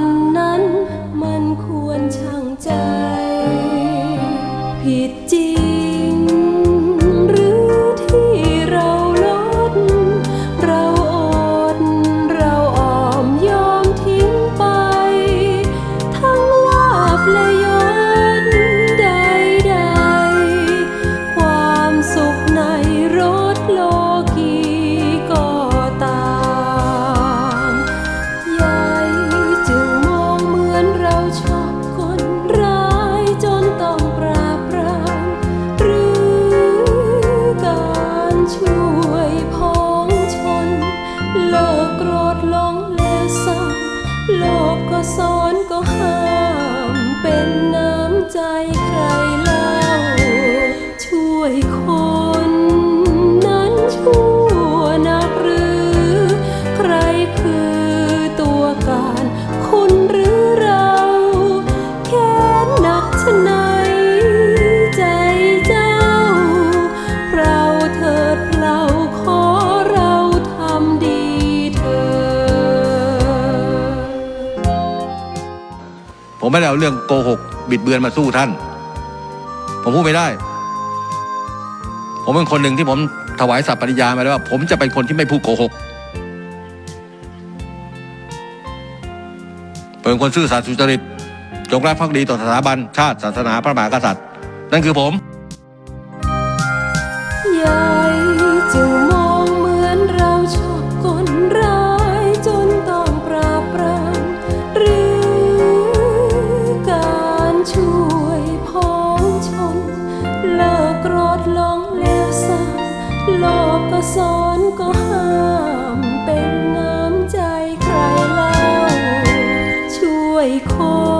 นนั้นมันควรช่างใจ ผิดจริง ศร้าโลภก็สอนก็หา ไม่ได้เอาเรื่องโกหก บิดเบือนมาสู้ท่าน ผมพูดไม่ได้ ผมเป็นคนหนึ่งที่ผมถวายสัตย์ปฏิญาณมาแล้วว่า ผมจะเป็นคนที่ไม่พูดโกหกเป็นคนซื่อสัตย์สุจริต จงรักภักดีต่อสถาบันชาติศาสนาพระมหากษัตริย์ นั่นคือผมยายจึงม Oh.